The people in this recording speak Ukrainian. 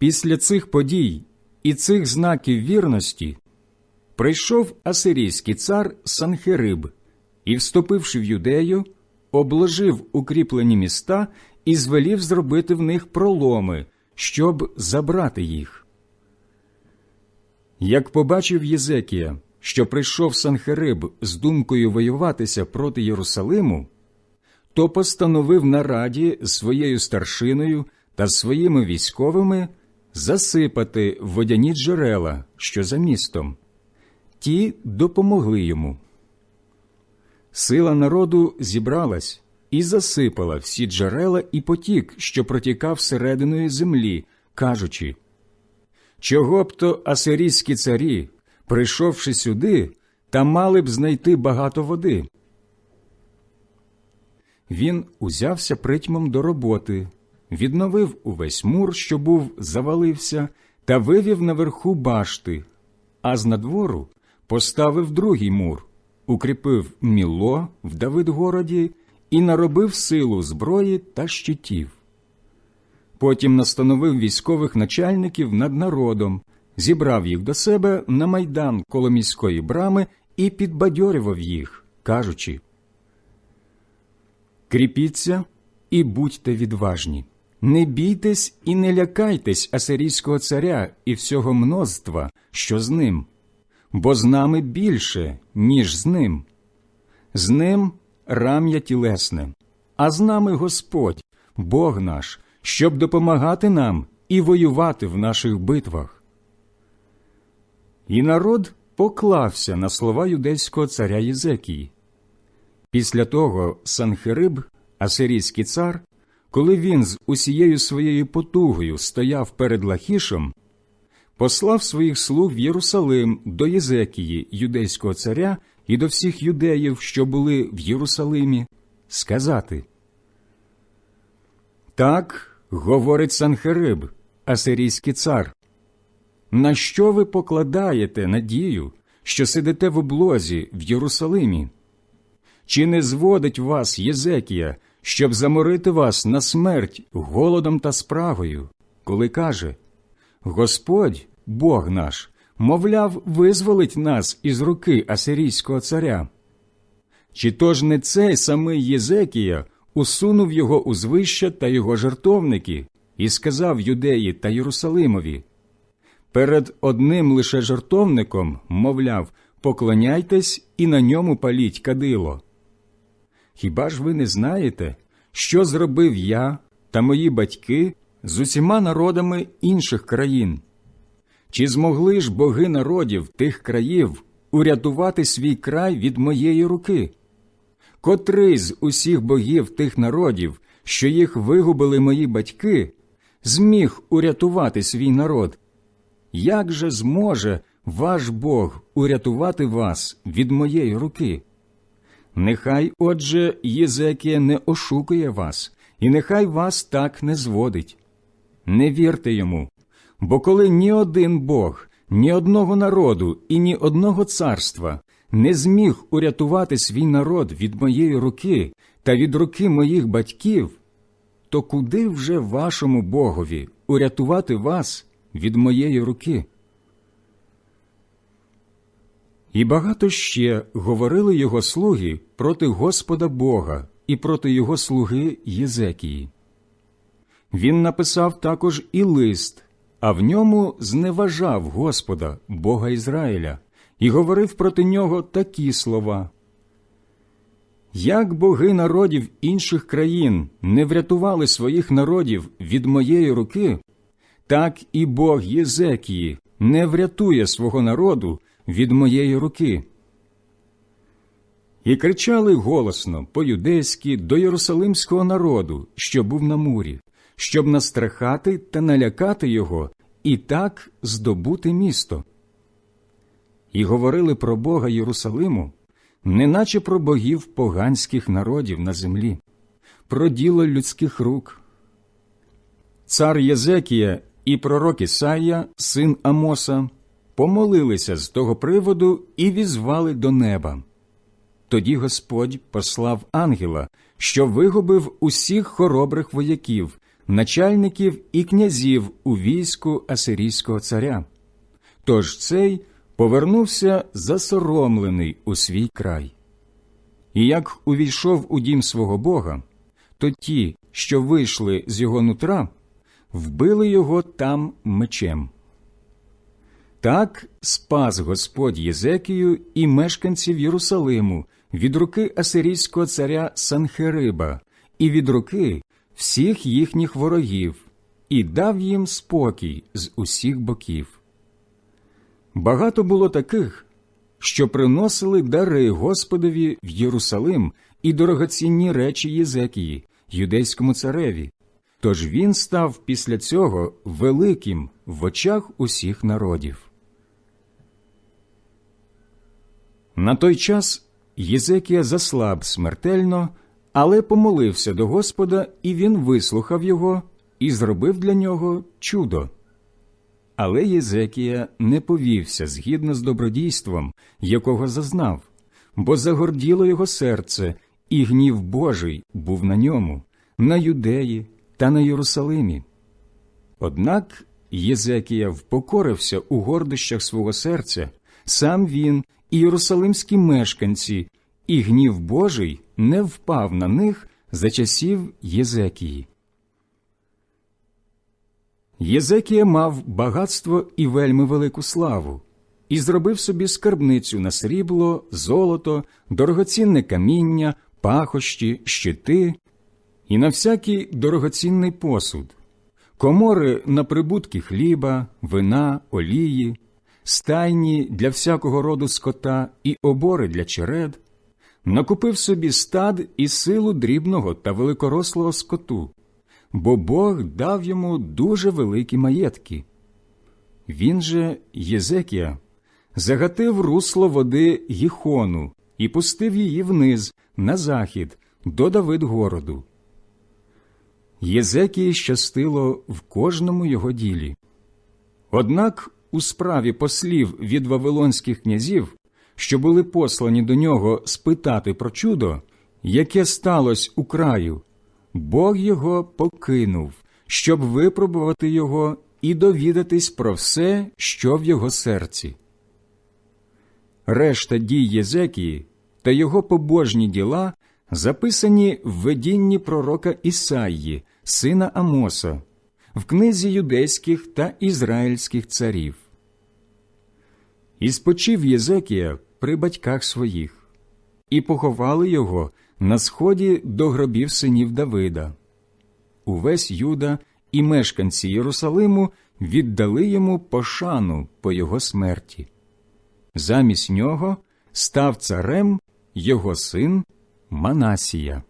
Після цих подій і цих знаків вірності прийшов асирійський цар Санхериб і, вступивши в юдею, обложив укріплені міста і звелів зробити в них проломи, щоб забрати їх. Як побачив Єзекія, що прийшов Санхериб з думкою воюватися проти Єрусалиму, то постановив на раді своєю старшиною та своїми військовими засипати водяні джерела, що за містом. Ті допомогли йому. Сила народу зібралась і засипала всі джерела і потік, що протікав серединою землі, кажучи Чого б то асирійські царі, прийшовши сюди, та мали б знайти багато води. Він узявся притьмом до роботи, відновив увесь мур, що був завалився, та вивів наверху башти, а з надвору поставив другий мур, укріпив міло в Давидгороді і наробив силу зброї та щитів. Потім настановив військових начальників над народом, зібрав їх до себе на майдан коло міської брами і підбадьорював їх, кажучи Кріпіться і будьте відважні, не бійтесь і не лякайтесь асирійського царя і всього множства, що з ним, бо з нами більше, ніж з ним. З ним рам'я тілесне, а з нами Господь, Бог наш, щоб допомагати нам і воювати в наших битвах. І народ поклався на слова юдейського царя Єзекії. Після того Санхериб, асирійський цар, коли він з усією своєю потугою стояв перед Лахішем, послав своїх слуг в Єрусалим до Єзекії, юдейського царя, і до всіх юдеїв, що були в Єрусалимі, сказати Так говорить Санхериб, асирійський цар. На що ви покладаєте надію, що сидите в облозі в Єрусалимі? Чи не зводить вас Єзекія, щоб заморити вас на смерть голодом та спрагою, коли каже Господь, Бог наш, мовляв, визволить нас із руки асирійського царя? Чи то ж не цей самий Єзекія усунув його узвища та його жертовники і сказав юдеї та Єрусалимові Перед одним лише жертовником, мовляв, поклоняйтесь і на ньому паліть кадило. Хіба ж ви не знаєте, що зробив я та мої батьки з усіма народами інших країн? Чи змогли ж боги народів тих країв урятувати свій край від моєї руки? Котрий з усіх богів тих народів, що їх вигубили мої батьки, зміг урятувати свій народ? Як же зможе ваш Бог урятувати вас від моєї руки? Нехай, отже, Єзекія не ошукує вас, і нехай вас так не зводить. Не вірте йому, бо коли ні один Бог, ні одного народу і ні одного царства не зміг урятувати свій народ від моєї руки та від руки моїх батьків, то куди вже вашому Богові урятувати вас від моєї руки? І багато ще говорили його слуги проти Господа Бога і проти його слуги Єзекії. Він написав також і лист, а в ньому зневажав Господа, Бога Ізраїля, і говорив проти нього такі слова. Як боги народів інших країн не врятували своїх народів від моєї руки, так і Бог Єзекії не врятує свого народу від моєї руки. І кричали голосно по юдейськи до єрусалимського народу, що був на мурі, щоб настрахати та налякати його і так здобути місто. І говорили про Бога Єрусалиму, неначе про богів поганських народів на землі, про діло людських рук. Цар Єзекія і пророк Ісая, син Амоса, помолилися з того приводу і візвали до неба. Тоді Господь послав ангела, що вигубив усіх хоробрих вояків, начальників і князів у війську Асирійського царя. Тож цей повернувся засоромлений у свій край. І як увійшов у дім свого Бога, то ті, що вийшли з його нутра, вбили його там мечем. Так спас Господь Єзекію і мешканців Єрусалиму від руки асирійського царя Санхериба і від руки всіх їхніх ворогів, і дав їм спокій з усіх боків. Багато було таких, що приносили дари Господові в Єрусалим і дорогоцінні речі Єзекії, юдейському цареві. Тож він став після цього великим в очах усіх народів. На той час Єзекія заслаб смертельно, але помолився до Господа, і він вислухав його і зробив для нього чудо. Але Єзекія не повівся згідно з добродійством, якого зазнав, бо загорділо його серце, і гнів Божий був на ньому, на юдеї та на Єрусалимі. Однак Єзекія впокорився у гордощах свого серця, сам він і єрусалимські мешканці, і гнів Божий не впав на них за часів Єзекії. Єзекія мав багатство і вельми велику славу, і зробив собі скарбницю на срібло, золото, дорогоцінне каміння, пахощі, щити і на всякий дорогоцінний посуд, комори на прибутки хліба, вина, олії, стайні для всякого роду скота і обори для черед, накупив собі стад і силу дрібного та великорослого скоту, бо Бог дав йому дуже великі маєтки. Він же, Єзекія, загатив русло води Гіхону і пустив її вниз, на захід, до Давидгороду. Єзекії щастило в кожному його ділі. Однак у справі послів від вавилонських князів, що були послані до нього спитати про чудо, яке сталося у краю, Бог його покинув, щоб випробувати його і довідатись про все, що в його серці. Решта дій Єзекії та його побожні діла записані в видінні пророка Ісаї, сина Амоса, в книзі юдейських та ізраїльських царів. І спочив Єзекія при батьках своїх, і поховали його на сході до гробів синів Давида. Увесь Юда і мешканці Єрусалиму віддали йому пошану по його смерті. Замість нього став царем його син Манасія.